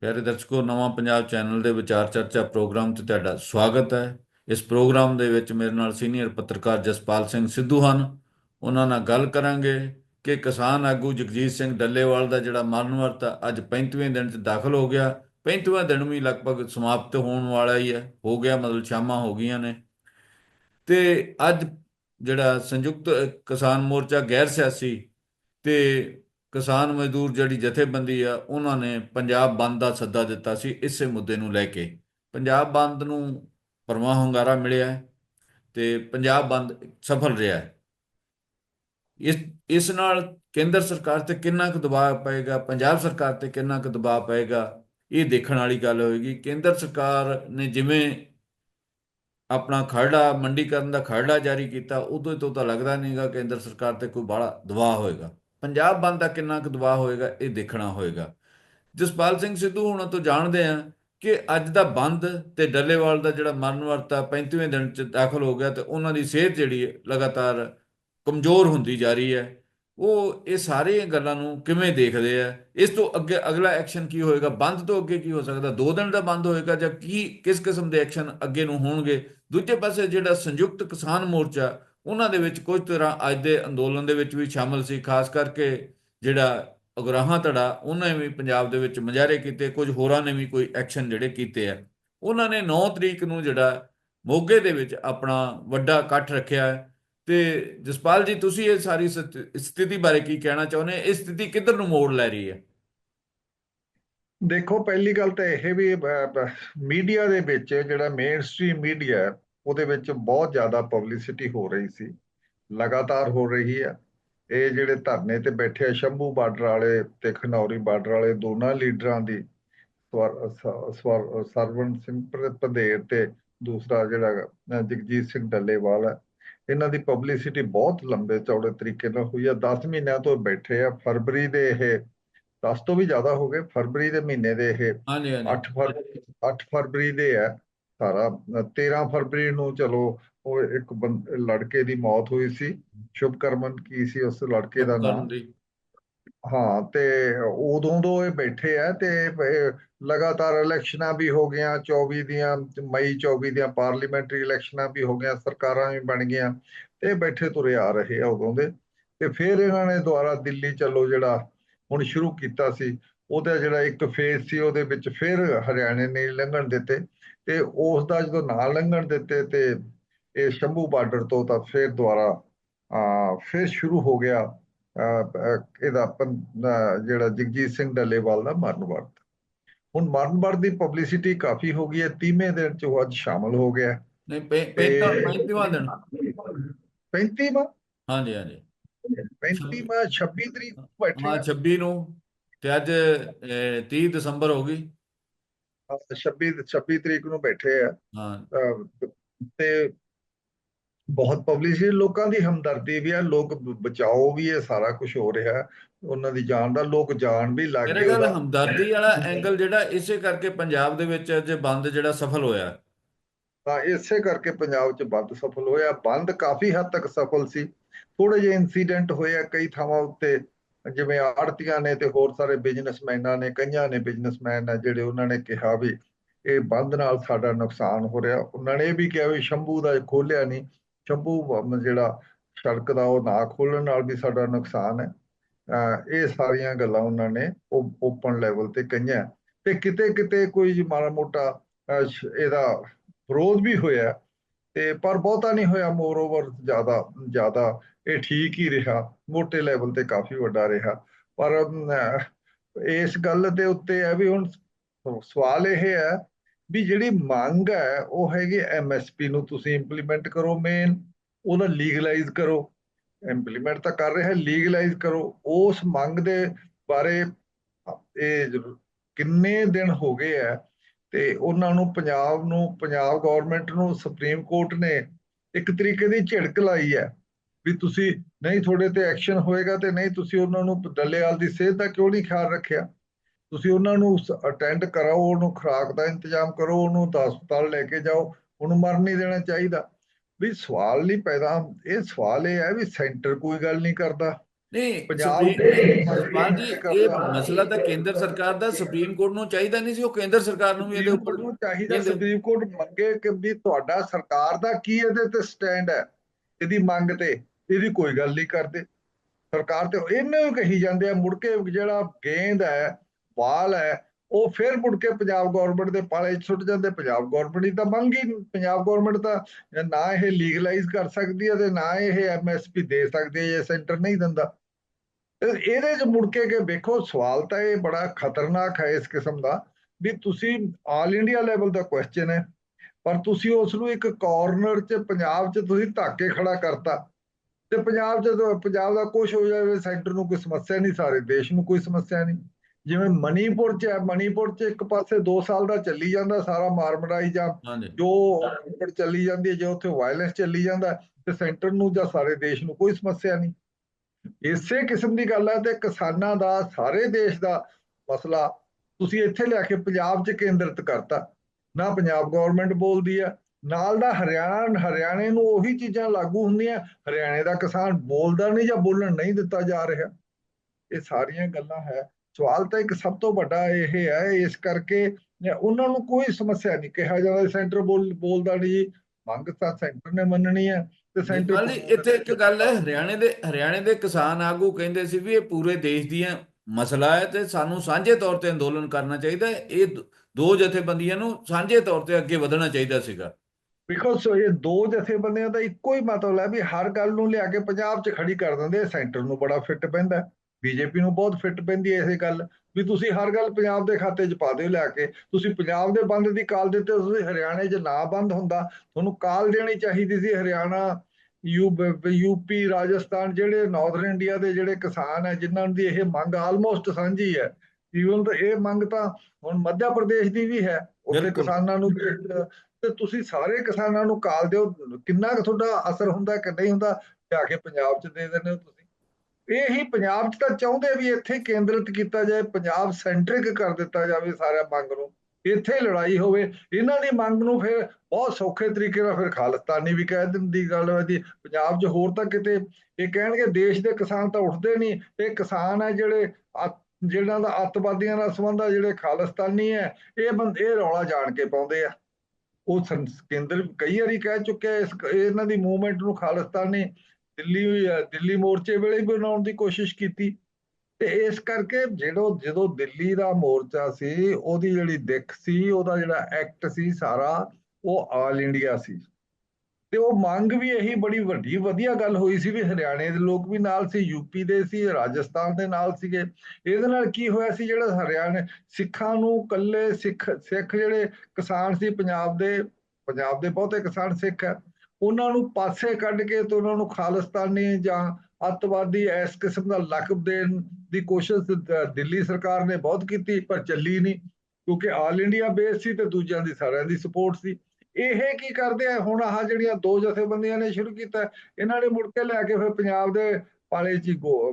ਪਿਆਰੇ ਦਰਸ਼ਕੋ, ਨਵਾਂ ਪੰਜਾਬ ਚੈਨਲ ਦੇ ਵਿਚਾਰ ਚਰਚਾ ਪ੍ਰੋਗਰਾਮ ਤੇ ਤੁਹਾਡਾ ਸਵਾਗਤ ਹੈ। ਇਸ ਪ੍ਰੋਗਰਾਮ ਦੇ ਵਿੱਚ ਮੇਰੇ ਨਾਲ ਸੀਨੀਅਰ ਪੱਤਰਕਾਰ ਜਸਪਾਲ ਸਿੰਘ ਸਿੱਧੂ ਹਨ। ਉਹਨਾਂ ਨਾਲ ਗੱਲ ਕਰਾਂਗੇ ਕਿ ਕਿਸਾਨ ਆਗੂ ਜਗਜੀਤ ਸਿੰਘ ਡੱਲੇਵਾਲ ਦਾ ਜਿਹੜਾ ਮਰਨ ਵਰਤਾ ਅੱਜ 35ਵੇਂ ਦਿਨ 'ਚ ਦਾਖਲ ਹੋ ਗਿਆ। 35ਵਾਂ ਦਿਨ ਵੀ ਲਗਭਗ ਸਮਾਪਤ ਹੋਣ ਵਾਲਾ ਹੀ ਹੈ। ਹੋ ਗਿਆ, ਮਤਲਬ ਸ਼ਾਮਾਂ ਹੋ ਗਈਆਂ ਨੇ। ਤੇ ਅੱਜ ਜਿਹੜਾ ਸੰਯੁਕਤ ਕਿਸਾਨ ਮੋਰਚਾ ਗੈਰ ਸਿਆਸੀ ਤੇ ਕਿਸਾਨ ਮਜ਼ਦੂਰ ਜਿਹੜੀ ਜਥੇਬੰਦੀ ਆ, ਉਹਨਾਂ ਨੇ ਪੰਜਾਬ ਬੰਦ ਦਾ ਸੱਦਾ ਦਿੱਤਾ ਸੀ, ਇਸੇ ਮੁੱਦੇ ਨੂੰ ਲੈ ਕੇ। ਪੰਜਾਬ ਬੰਦ ਨੂੰ ਪਰਮਾ ਹੁੰਗਾਰਾ ਮਿਲਿਆ ਹੈ ਤੇ ਪੰਜਾਬ ਬੰਦ ਸਫਲ ਰਿਹਾ ਇਸ ਇਸ ਨਾਲ ਕੇਂਦਰ ਸਰਕਾਰ ਤੇ ਕਿੰਨਾ ਕੁ ਦਬਾਅ ਪਏਗਾ, ਪੰਜਾਬ ਸਰਕਾਰ ਤੇ ਕਿੰਨਾ ਕੁ ਦਬਾਅ ਪਏਗਾ, ਇਹ ਦੇਖਣ ਵਾਲੀ ਗੱਲ ਹੋਏਗੀ। ਕੇਂਦਰ ਸਰਕਾਰ ਨੇ ਜਿਵੇਂ ਆਪਣਾ ਖਰੜਾ, ਮੰਡੀਕਰਨ ਦਾ ਖਰੜਾ ਜਾਰੀ ਕੀਤਾ, ਉਦੋਂ ਤੋਂ ਤਾਂ ਲੱਗਦਾ ਨਹੀਂਗਾ ਕੇਂਦਰ ਸਰਕਾਰ ਤੇ ਕੋਈ ਬੜਾ ਦਬਾਅ ਹੋਏਗਾ। ਪੰਜਾਬ ਬੰਦ ਦਾ ਕਿੰਨਾ ਕੁ ਦਬਾਅ ਹੋਏਗਾ, ਇਹ ਦੇਖਣਾ ਹੋਏਗਾ। ਜਸਪਾਲ ਸਿੰਘ ਸਿੱਧੂ ਹੁਣਾਂ ਤੋਂ ਜਾਣਦੇ ਆ ਕਿ ਅੱਜ ਦਾ ਬੰਦ ਤੇ ਡੱਲੇਵਾਲ ਦਾ ਜਿਹੜਾ ਮਰਨ ਵਰਤਾ 35ਵੇਂ ਦਿਨ ਚ ਦਾਖਲ ਹੋ ਗਿਆ ਤੇ ਉਹਨਾਂ ਦੀ ਸਿਹਤ ਜਿਹੜੀ ਹੈ ਲਗਾਤਾਰ ਕਮਜ਼ੋਰ ਹੁੰਦੀ ਜਾ ਰਹੀ ਹੈ। ਉਹ ਇਹ ਸਾਰੇ ਗੱਲਾਂ ਨੂੰ ਕਿਵੇਂ ਦੇਖਦੇ ਆ? ਇਸ ਤੋਂ ਅੱਗੇ ਅਗਲਾ ਐਕਸ਼ਨ ਕੀ ਹੋਏਗਾ? ਬੰਦ ਤੋਂ ਅੱਗੇ ਕੀ ਹੋ ਸਕਦਾ? ਦੋ ਦਿਨ ਦਾ ਬੰਦ ਹੋਏਗਾ ਜਾਂ ਕੀ, ਕਿਸ ਕਿਸਮ ਦੇ ਐਕਸ਼ਨ ਅੱਗੇ ਨੂੰ ਹੋਣਗੇ? ਦੂਜੇ ਪਾਸੇ ਜਿਹੜਾ ਸੰਯੁਕਤ ਕਿਸਾਨ ਮੋਰਚਾ ਉਹਨਾਂ ਦੇ ਵਿੱਚ ਕੁਝ ਤਰ੍ਹਾਂ ਅੱਜ ਦੇ ਅੰਦੋਲਨ ਦੇ ਵਿੱਚ ਵੀ ਸ਼ਾਮਲ ਸੀ, ਖਾਸ ਕਰਕੇ ਜਿਹੜਾ ਅਗਰਾਹਾਂ ਧੜਾ, ਉਹਨਾਂ ਨੇ ਵੀ ਪੰਜਾਬ ਦੇ ਵਿੱਚ ਮੁਜ਼ਾਹਰੇ ਕੀਤੇ, ਕੁਝ ਹੋਰਾਂ ਨੇ ਵੀ ਕੋਈ ਐਕਸ਼ਨ ਜਿਹੜੇ ਕੀਤੇ ਆ। ਉਹਨਾਂ ਨੇ 9 ਤਰੀਕ ਨੂੰ ਜਿਹੜਾ ਮੋਗੇ ਦੇ ਵਿੱਚ ਆਪਣਾ ਵੱਡਾ ਇਕੱਠ ਰੱਖਿਆ ਹੈ। ਤੇ ਜਸਪਾਲ ਜੀ, ਤੁਸੀਂ ਇਹ ਸਾਰੀ ਸਥਿ- ਸਥਿਤੀ ਬਾਰੇ ਕੀ ਕਹਿਣਾ ਚਾਹੁੰਦੇ? ਇਹ ਸਥਿਤੀ ਕਿੱਧਰ ਨੂੰ ਮੋੜ ਲੈ ਰਹੀ ਹੈ? ਦੇਖੋ, ਪਹਿਲੀ ਗੱਲ ਤਾਂ ਇਹ ਵੀ ਮੀਡੀਆ ਦੇ ਵਿੱਚ ਜਿਹੜਾ ਮੇਨ ਸਟ੍ਰੀਮ ਮੀਡੀਆ ਉਹਦੇ ਵਿੱਚ ਬਹੁਤ ਜ਼ਿਆਦਾ ਪਬਲਿਸਿਟੀ ਹੋ ਰਹੀ ਸੀ ਲਗਾਤਾਰ ਹੋ ਰਹੀ ਹੈ। ਇਹ ਜਿਹੜੇ ਧਰਨੇ ਤੇ ਬੈਠੇ ਆ ਸ਼ੰਭੂ ਬਾਰਡਰ ਵਾਲੇ ਤੇ ਖਨੌਰੀ ਬਾਰਡਰ ਵਾਲੇ ਦੋਨਾਂ ਲੀਡਰਾਂ ਦੀ ਸਵਰ ਸ- ਸਵਰ ਸਰਵਣ ਸਿੰਘ ਪ- ਪੰਧੇਰ ਤੇ ਦੂਸਰਾ ਜਿਹੜਾ ਜਗਜੀਤ ਸਿੰਘ ਡੱਲੇਵਾਲ ਹੈ। ਇਹਨਾਂ ਦੀ ਪਬਲਿਸਿਟੀ ਬਹੁਤ ਲੰਬੇ ਚੌੜੇ ਤਰੀਕੇ ਨਾਲ ਹੋਈ ਆ 10 ਮਹੀਨਿਆਂ ਤੋਂ ਬੈਠੇ ਆ। ਫਰਵਰੀ ਦੇ ਇਹ 10 ਤੋਂ ਵੀ ਜ਼ਿਆਦਾ ਹੋ ਗਏ। ਫਰਵਰੀ ਦੇ ਮਹੀਨੇ ਦੇ ਇਹ ਹਾਂਜੀ ਹਾਂਜੀ। 8 ਫਰਵਰੀ 8 ਫਰਵਰੀ ਦੇ ਹੈ। ਸਾਰਾ ਅ, 13 ਫਰਵਰੀ ਨੂੰ ਚਲੋ ਉਹ ਇੱਕ ਲੜਕੇ ਦੀ ਮੌਤ ਹੋਈ ਸੀ। ਸ਼ੁਭਕਰਮਨ ਕੀ ਸੀ ਉਸ ਲੜਕੇ ਦਾ ਨਾਮ? ਹਾਂ ਤੇ ਉਦੋਂ ਤੋਂ ਇਹ ਬੈਠੇ ਆ ਤੇ ਲਗਾਤਾਰ ਇਲੈਕਸ਼ਨਾਂ ਵੀ ਹੋ ਗਈਆਂ 24 ਦੀਆਂ ਮਈ 24 ਦੀਆਂ ਪਾਰਲੀਮੈਂਟਰੀ ਇਲੈਕਸ਼ਨਾਂ ਵੀ ਹੋ ਗਈਆਂ ਸਰਕਾਰਾਂ ਵੀ ਬਣ ਗਈਆਂ ਤੇ ਬੈਠੇ ਤੁਰੇ ਆ ਰਹੇ ਆ ਉਦੋਂ ਦੇ। ਤੇ ਫਿਰ ਇਹਨਾਂ ਨੇ ਦੁਬਾਰਾ ਦਿੱਲੀ ਚੱਲੋ ਜਿਹੜਾ ਹੁਣ ਸ਼ੁਰੂ ਕੀਤਾ ਸੀ ਉਹਦਾ ਜਿਹੜਾ ਇੱਕ ਫੇਜ਼ ਸੀ ਉਹਦੇ ਵਿੱਚ ਫਿਰ ਹਰਿਆਣੇ ਨੇ ਲੰਘਣ ਦਿੱਤੇ। ਤੇ ਉਸ ਦਾ ਜਦੋਂ ਨਾ ਲੰਘਣ ਦਿੱਤੇ ਤੇ ਇਹ ਸ਼ੰਭੂ ਬਾਰਡਰ ਤੋਂ ਤਾਂ ਫਿਰ ਦੁਬਾਰਾ ਆ ਫਿਰ ਸ਼ੁਰੂ ਹੋ ਗਿਆ ਇਹਦਾ ਜਿਹੜਾ ਜਗਜੀਤ ਸਿੰਘ ਡੱਲੇਵਾਲ ਦਾ ਮਰਨ ਵਰਤ। ਹੁਣ ਮਰਨ ਵਰਤ ਦੀ ਪਬਲਿਸਿਟੀ ਕਾਫੀ ਹੋ ਗਈ ਹੈ 30ਵੇਂ ਦਿਨ ਚ ਉਹ ਅੱਜ ਸ਼ਾਮਲ ਹੋ ਗਿਆ। ਨਹੀਂ ਪੈ- ਤੇ ਪੈਂਤਾ 35ਵਾਂ ਦਿਨ 35ਵਾਂ ਹਾਂਜੀ ਹਾਂਜੀ। 35ਵਾਂ 26 ਤਰੀਕ ਨੂੰ ਬੈਠੇ ਹਾਂ ਆ। 26 ਨੂੰ ਤੇ ਅੱਜ ਅਹ, 30 ਦਸੰਬਰ ਹੋ ਗਈ। 26 26 ਤਰੀਕ ਨੂੰ ਬੈਠੇ ਆ। ਹਾਂ। ਤੇ ਬਹੁਤ ਪਬਲਿਸਿਟੀ ਲੋਕਾਂ ਦੀ ਹਮਦਰਦੀ ਵੀ ਆ ਲੋਕ ਬਚਾਓ ਵੀ ਹੈ ਸਾਰਾ ਕੁਝ ਹੋ ਰਿਹਾ। ਉਹਨਾਂ ਦੀ ਜਾਨ ਦਾ ਲੋਕ ਜਾਨ ਵੀ ਲੱਗ ਗਏ ਗੱਲ ਹਮਦਰਦੀ ਵਾਲਾ ਐਂਗਲ ਜਿਹੜਾ ਇਸੇ ਕਰਕੇ ਪੰਜਾਬ ਦੇ ਵਿੱਚ ਅੱਜ ਬੰਦ ਜਿਹੜਾ ਸਫਲ ਹੋਇਆ। ਤਾਂ ਇਸੇ ਕਰਕੇ ਪੰਜਾਬ 'ਚ ਬੰਦ ਸਫਲ ਹੋਇਆ। ਬੰਦ ਕਾਫੀ ਹੱਦ ਤੱਕ ਸਫਲ ਸੀ। ਥੋੜੇ ਜਿਹੇ ਇਨਸੀਡੈਂਟ ਹੋਏ ਆ ਕਈ ਥਾਵਾਂ ਉੱਤੇ। ਜਿਵੇਂ ਆੜਤੀਆਂ ਨੇ ਤੇ ਹੋਰ ਸਾਰੇ ਬਿਜ਼ਨਸਮੈਨਾਂ ਨੇ, ਕਈਆਂ ਨੇ ਬਿਜ਼ਨਸਮੈਨ ਆ ਜਿਹੜੇ ਉਹਨਾਂ ਨੇ ਕਿਹਾ ਵੀ ਇਹ ਬੰਦ ਨਾਲ ਸਾਡਾ ਨੁਕਸਾਨ ਹੋ ਰਿਹਾ। ਉਹਨਾਂ ਨੇ ਇਹ ਵੀ ਕਿਹਾ ਵੀ ਸ਼ੰਭੂ ਦਾ ਖੋਲਿਆ ਨਹੀਂ ਸ਼ੰਭੂ ਜਿਹੜਾ ਸੜਕ ਦਾ ਉਹ ਨਾ ਖੋਲਣ ਨਾਲ ਵੀ ਸਾਡਾ ਨੁਕਸਾਨ ਹੈ। ਅਹ ਇਹ ਸਾਰੀਆਂ ਗੱਲਾਂ ਉਹਨਾਂ ਨੇ ਓਪਨ ਲੈਵਲ ਤੇ ਕਹੀਆਂ। ਤੇ ਕਿਤੇ ਕਿਤੇ ਕੋਈ ਜੀ ਮਾੜਾ ਮੋਟਾ ਇਹਦਾ ਵਿਰੋਧ ਵੀ ਹੋਇਆ। ਤੇ ਪਰ ਬਹੁਤਾ ਨਹੀਂ ਹੋਇਆ। ਮੋਰ ਓਵਰ ਜ਼ਿਆਦਾ ਜ਼ਿਆਦਾ ਇਹ ਠੀਕ ਹੀ ਰਿਹਾ ਮੋਟੇ ਲੈਵਲ ਤੇ ਕਾਫੀ ਵੱਡਾ ਰਿਹਾ। ਪਰ ਇਸ ਗੱਲ ਦੇ ਉੱਤੇ ਹੈ ਵੀ ਹੁਣ ਸਵਾਲ ਇਹ ਹੈ ਵੀ ਜਿਹੜੀ ਮੰਗ ਹੈ, ਉਹ ਹੈਗੀ ਐਮਐਸਪੀ ਨੂੰ ਤੁਸੀਂ ਇੰਪਲੀਮੈਂਟ ਕਰੋ ਮੇਨ ਉਹਦਾ ਲੀਗਲਾਈਜ਼ ਕਰੋ। ਇੰਪਲੀਮੈਂਟ ਤਾਂ ਕਰ ਰਿਹਾ ਲੀਗਲਾਈਜ਼ ਕਰੋ। ਉਸ ਮੰਗ ਦੇ ਬਾਰੇ ਇਹ ਕਿੰਨੇ ਦਿਨ ਹੋ ਗਏ ਆ ਤੇ ਉਹਨਾਂ ਨੂੰ ਪੰਜਾਬ ਨੂੰ, ਪੰਜਾਬ ਗਵਰਨਮੈਂਟ ਨੂੰ ਸੁਪਰੀਮ ਕੋਰਟ ਨੇ ਇੱਕ ਤਰੀਕੇ ਦੀ ਝਿੜਕ ਲਾਈ ਹੈ। ਵੀ ਤੁਸੀਂ ਨਹੀਂ ਤੁਹਾਡੇ ਤੇ ਐਕਸ਼ਨ ਹੋਏਗਾ ਤੇ ਨਹੀਂ ਤੁਸੀਂ ਉਹਨਾਂ ਨੂੰ ਡੱਲੇਵਾਲ ਦੀ ਸਿਹਤ ਦਾ ਕਿਉਂ ਨਹੀਂ ਖਿਆਲ ਰੱਖਿਆ? ਤੁਸੀਂ ਉਹਨਾਂ ਨੂੰ ਅਟੈਂਡ ਕਰਾਓ ਉਹਨੂੰ ਖੁਰਾਕ ਦਾ ਇੰਤਜ਼ਾਮ ਕਰੋ ਉਹਨੂੰ ਹਸਪਤਾਲ ਲੈ ਕੇ ਜਾਓ ਉਹਨੂੰ ਮਰਨ ਨਹੀਂ ਦੇਣਾ ਚਾਹੀਦਾ। ਵੀ ਸਵਾਲ ਨਹੀਂ ਪੈਦਾ ਇਹ ਸਵਾਲ ਇਹ ਹੈ ਵੀ ਸੈਂਟਰ ਕੋਈ ਗੱਲ ਨਹੀਂ ਕਰਦਾ। ਨਹੀਂ ਪੰਜਾਬ ਜੀ ਇਹ ਮਸਲਾ ਤਾਂ ਕੇਂਦਰ ਸਰਕਾਰ ਦਾ ਸੁਪਰੀਮ ਕੋਰਟ ਨੂੰ ਚਾਹੀਦਾ ਨਹੀਂ ਸੀ ਉਹ ਕੇਂਦਰ ਸਰਕਾਰ ਨੂੰ ਵੀ ਇਹਦੇ ਉੱਪਰ ਨੂੰ ਚਾਹੀਦਾ ਸੁਪਰੀਮ ਕੋਰਟ ਮੰਗੇ ਕਿ ਵੀ ਤੁਹਾਡਾ ਸਰਕਾਰ ਦਾ ਕੀ ਇਹਦੇ ਤੇ ਸਟੈਂਡ ਹੈ ਇਹਦੀ ਮੰਗ ਤੇ? ਇਹਦੀ ਕੋਈ ਗੱਲ ਨਹੀਂ ਕਰਦੇ। ਸਰਕਾਰ ਤੇ ਇਹਨੂੰ ਹੀ ਕਹੀ ਜਾਂਦੇ ਆ, ਮੁੜ ਕੇ ਜਿਹੜਾ ਗੇਂਦ ਹੈ ਬਾਲ ਹੈ, ਉਹ ਫਿਰ ਮੁੜ ਕੇ ਪੰਜਾਬ ਗਵਰਨਮੈਂਟ ਦੇ ਪਾਲੇ 'ਚ ਸੁੱਟ ਜਾਂਦੇ। ਪੰਜਾਬ ਗਵਰਨਮੈਂਟ ਦੀ ਤਾਂ ਮੰਗ ਹੀ ਪੰਜਾਬ ਗਵਰਨਮੈਂਟ ਤਾਂ ਨਾ ਇਹ ਲੀਗਲਾਈਜ਼ ਕਰ ਸਕਦੀ ਹੈ ਤੇ ਨਾ ਇਹ ਐਮਐਸਪੀ ਦੇ ਸਕਦੀ ਹੈ ਜੇ ਸੈਂਟਰ ਨਹੀਂ ਦਿੰਦਾ। ਇਹਦੇ 'ਚ ਮੁੜ ਕੇ ਕਿ ਵੇਖੋ, ਸਵਾਲ ਤਾਂ ਇਹ ਬੜਾ ਖਤਰਨਾਕ ਹੈ ਇਸ ਕਿਸਮ ਦਾ ਵੀ ਤੁਸੀਂ ਆਲ ਇੰਡੀਆ ਲੈਵਲ ਦਾ ਕੁਐਸਚਨ ਹੈ, ਪਰ ਤੁਸੀਂ ਉਸ ਨੂੰ ਇੱਕ ਕਾਰਨਰ 'ਚ, ਪੰਜਾਬ 'ਚ ਤੁਸੀਂ ਧੱਕੇ ਖੜਾ ਕਰਤਾ। ਤੇ ਪੰਜਾਬ 'ਚ ਪੰਜਾਬ ਦਾ ਕੁਝ ਹੋ ਜਾਵੇ ਸੈਂਟਰ ਨੂੰ ਕੋਈ ਸਮੱਸਿਆ ਨਹੀਂ ਸਾਰੇ ਦੇਸ਼ ਨੂੰ ਕੋਈ ਸਮੱਸਿਆ ਨਹੀਂ। ਜਿਵੇਂ ਮਣੀਪੁਰ 'ਚ ਹੈ ਮਣੀਪੁਰ 'ਚ ਇੱਕ ਪਾਸੇ 2 ਸਾਲ ਦਾ ਚੱਲੀ ਜਾਂਦਾ ਸਾਰਾ ਮਾਰਮੜਾਈ ਜਾਂ ਹਾਂਜੀ। ਜੋ ਉੱਪਰ ਚੱਲੀ ਜਾਂਦੀ ਹੈ ਜੇ ਉੱਥੇ ਵਾਇਲੈਂਸ ਚੱਲੀ ਜਾਂਦਾ ਤੇ ਸੈਂਟਰ ਨੂੰ ਜਾਂ ਸਾਰੇ ਦੇਸ਼ ਨੂੰ ਕੋਈ ਸਮੱਸਿਆ ਨਹੀਂ। ਇਸੇ ਕਿਸਮ ਦੀ ਗੱਲ ਹੈ ਤੇ ਕਿਸਾਨਾਂ ਦਾ ਸਾਰੇ ਦੇਸ਼ ਦਾ ਮਸਲਾ ਤੁਸੀਂ ਇੱਥੇ ਲਿਆ ਕੇ ਪੰਜਾਬ 'ਚ ਕੇਂਦਰਿਤ ਕਰਤਾ। ਨਾ ਪੰਜਾਬ ਗਵਰਨਮੈਂਟ ਬੋਲਦੀ ਆ ਨਾਲ ਦਾ ਹਰਿਆਣਾ ਹਰਿਆਣੇ ਨੂੰ ਉਹੀ ਚੀਜ਼ਾਂ ਲਾਗੂ ਹੁੰਦੀਆਂ। ਹਰਿਆਣੇ ਦਾ ਕਿਸਾਨ ਬੋਲਦਾ ਨਹੀਂ ਜਾਂ ਬੋਲਣ ਨਹੀਂ ਦਿੱਤਾ ਜਾ ਰਿਹਾ। ਇਹ ਸਾਰੀਆਂ ਗੱਲਾਂ ਹੈ। ਸਵਾਲ ਤਾਂ ਇੱਕ ਸਭ ਤੋਂ ਵੱਡਾ ਇਹ ਹੈ ਇਸ ਕਰਕੇ ਉਹਨਾਂ ਨੂੰ ਕੋਈ ਸਮੱਸਿਆ ਨਹੀਂ ਕਿਹਾ ਜਾਂਦਾ ਸੈਂਟਰ ਬੋਲ ਬੋਲਦਾ ਨਹੀਂ ਮੰਗ ਤਾਂ ਸੈਂਟਰ ਨੇ ਮੰਨਣੀ ਹੈ ਤੇ ਸੈਂਟਰ ਇੱਥੇ ਇੱਕ ਗੱਲ ਹੈ ਹਰਿਆਣੇ ਦੇ ਹਰਿਆਣੇ ਦੇ ਕਿਸਾਨ ਆਗੂ ਕਹਿੰਦੇ ਸੀ ਵੀ ਇਹ ਪੂਰੇ ਦੇਸ਼ ਦੀਆਂ ਮਸਲਾ ਹੈ ਤੇ ਸਾਨੂੰ ਸਾਂਝੇ ਤੌਰ ਤੇ ਅੰਦੋਲਨ ਕਰਨਾ ਚਾਹੀਦਾ ਇਹ ਦੋ ਜਥੇਬੰਦੀਆਂ ਨੂੰ ਸਾਂਝੇ ਤੌਰ ਤੇ ਅੱਗੇ ਵਧਣਾ ਚਾਹੀਦਾ ਸੀਗਾ। ਬਿਕੋਜ਼ ਇਹ ਦੋ ਜਥੇਬੰਦੀਆਂ ਦਾ ਇੱਕੋ ਹੀ ਮਤਲਬ ਹੈ ਵੀ ਹਰ ਗੱਲ ਨੂੰ ਲਿਆ ਕੇ ਪੰਜਾਬ 'ਚ ਖੜੀ ਕਰ ਦਿੰਦੇ ਸੈਂਟਰ ਨੂੰ ਬੜਾ ਫਿੱਟ ਪੈਂਦਾ ਬੀਜੇਪੀ ਨੂੰ ਬਹੁਤ ਫਿੱਟ ਪੈਂਦੀ ਹੈ ਇਹ ਗੱਲ ਵੀ ਤੁਸੀਂ ਹਰ ਗੱਲ ਪੰਜਾਬ ਦੇ ਖਾਤੇ 'ਚ ਪਾ ਦਿਓ ਲਿਆ ਕੇ। ਤੁਸੀਂ ਪੰਜਾਬ ਦੇ ਬੰਦ ਦੀ ਕਾਲ ਦਿੱਤੇ ਤੁਸੀਂ ਹਰਿਆਣੇ 'ਚ ਨਾ ਬੰਦ ਹੁੰਦਾ। ਤੁਹਾਨੂੰ ਕਾਲ ਦੇਣੀ ਚਾਹੀਦੀ ਸੀ ਹਰਿਆਣਾ ਯੂ ਯੂਪੀ ਰਾਜਸਥਾਨ ਜਿਹੜੇ ਨਾਰਥਰਨ ਇੰਡੀਆ ਦੇ ਜਿਹੜੇ ਕਿਸਾਨ ਹੈ ਜਿਨ੍ਹਾਂ ਦੀ ਇਹ ਮੰਗ ਆਲਮੋਸਟ ਸਾਂਝੀ ਹੈ। ਈਵਨ ਤਾਂ ਇਹ ਮੰਗ ਤਾਂ ਹੁਣ ਮੱਧ ਪ੍ਰਦੇਸ਼ ਦੀ ਵੀ ਹੈ। ਬਿਲਕੁਲ। ਕਿਸਾਨਾਂ ਨੂੰ ਤੇ ਤੁਸੀਂ ਸਾਰੇ ਕਿਸਾਨਾਂ ਨੂੰ ਕਾਲ ਦਿਓ, ਕਿੰਨਾ ਕੁ ਤੁਹਾਡਾ ਅਸਰ ਹੁੰਦਾ ਕਿ ਨਹੀਂ ਹੁੰਦਾ, ਜਾ ਕੇ ਪੰਜਾਬ 'ਚ ਦੇ ਦਿੰਦੇ ਹੋ ਤੁਸੀਂ। ਇਹੀ ਪੰਜਾਬ 'ਚ ਤਾਂ ਚਾਹੁੰਦੇ ਵੀ ਇੱਥੇ ਕੇਂਦਰਿਤ ਕੀਤਾ ਜਾਏ, ਪੰਜਾਬ ਸੈਂਟਰਿਕ ਕਰ ਦਿੱਤਾ ਜਾਵੇ ਸਾਰਾ ਮੰਗ ਨੂੰ। ਇੱਥੇ ਲੜਾਈ ਹੋਵੇ, ਇਹਨਾਂ ਦੀ ਮੰਗ ਨੂੰ ਫਿਰ ਬਹੁਤ ਸੌਖੇ ਤਰੀਕੇ ਨਾਲ ਫਿਰ ਖਾਲਿਸਤਾਨੀ ਵੀ ਕਹਿ ਦਿੰਦੀ ਗੱਲ ਹੈ ਪੰਜਾਬ 'ਚ ਹੋਰ ਤਾਂ ਕਿਤੇ ਇਹ ਕਹਿਣਗੇ ਦੇਸ਼ ਦੇ ਕਿਸਾਨ ਤਾਂ ਉੱਠਦੇ ਨਹੀਂ। ਇਹ ਕਿਸਾਨ ਹੈ ਜਿਹੜੇ ਜਿਹਨਾਂ ਦਾ ਅੱਤਵਾਦੀਆਂ ਨਾਲ ਸੰਬੰਧ ਆ, ਜਿਹੜੇ ਖਾਲਿਸਤਾਨੀ ਹੈ, ਇਹ ਬੰਦੇ ਇਹ ਰੌਲਾ ਜਾਣ ਕੇ ਪਾਉਂਦੇ ਆ। ਉਹ ਕੇਂਦਰ ਕਈ ਵਾਰੀ ਕਹਿ ਚੁੱਕਿਆ ਇਸ ਇਹਨਾਂ ਦੀ ਮੂਵਮੈਂਟ ਨੂੰ ਖਾਲਿਸਤਾਨੀ ਦਿੱਲੀ ਦਿੱਲੀ ਮੋਰਚੇ ਵੇਲੇ ਵੀ ਬਣਾਉਣ ਦੀ ਕੋਸ਼ਿਸ਼ ਕੀਤੀ। ਤੇ ਇਸ ਕਰਕੇ ਜਿਹੜੋ, ਜਦੋਂ ਦਿੱਲੀ ਦਾ ਮੋਰਚਾ ਸੀ, ਉਹਦੀ ਜਿਹੜੀ ਦਿੱਖ ਸੀ, ਉਹਦਾ ਜਿਹੜਾ ਐਕਟ ਸੀ ਸਾਰਾ, ਉਹ ਆਲ ਇੰਡੀਆ ਸੀ। ਤੇ ਉਹ ਮੰਗ ਵੀ ਇਹੀ ਬੜੀ ਵੱਡੀ, ਵਧੀਆ ਗੱਲ ਹੋਈ ਸੀ ਵੀ ਹਰਿਆਣੇ ਦੇ ਲੋਕ ਵੀ ਨਾਲ ਸੀ ਯੂਪੀ ਦੇ ਸੀ, ਰਾਜਸਥਾਨ ਦੇ ਨਾਲ ਸੀਗੇ। ਇਹਦੇ ਨਾਲ ਕੀ ਹੋਇਆ ਸੀ ਜਿਹੜਾ ਹਰਿਆਣੇ, ਸਿੱਖਾਂ ਨੂੰ ਕੱਲੇ ਸਿੱਖ ਸਿੱਖ ਜਿਹੜੇ ਕਿਸਾਨ ਸੀ, ਪੰਜਾਬ ਦੇ ਪੰਜਾਬ ਦੇ ਬਹੁਤੇ ਕਿਸਾਨ ਸਿੱਖ ਹੈ, ਉਹਨਾਂ ਨੂੰ ਪਾਸੇ ਕੱਢ ਕੇ ਤੇ ਉਹਨਾਂ ਨੂੰ ਖਾਲਿਸਤਾਨੀ ਜਾਂ ਅੱਤਵਾਦੀ ਇਸ ਕਿਸਮ ਦਾ ਲਕਬ ਦੇਣ ਦੀ ਕੋਸ਼ਿਸ਼ ਦਿੱਲੀ ਸਰਕਾਰ ਨੇ ਬਹੁਤ ਕੀਤੀ, ਪਰ ਚੱਲੀ ਨਹੀਂ, ਕਿਉਂਕਿ ਆਲ ਇੰਡੀਆ ਬੇਸ ਸੀ ਤੇ ਦੂਜਿਆਂ ਦੀ ਸਾਰਿਆਂ ਦੀ ਸਪੋਰਟ ਸੀ। ਇਹ ਕੀ ਕਰਦੇ ਆ? ਹੁਣ ਆਹ ਜਿਹੜੀਆਂ ਦੋ ਜਥੇਬੰਦੀਆਂ ਨੇ ਸ਼ੁਰੂ ਕੀਤਾ ਇਹਨਾਂ ਨੇ ਮੁੜ ਕੇ ਲੈ ਕੇ ਫਿਰ ਪੰਜਾਬ ਦੇ ਪਾਲੇ ਚ ਗੋ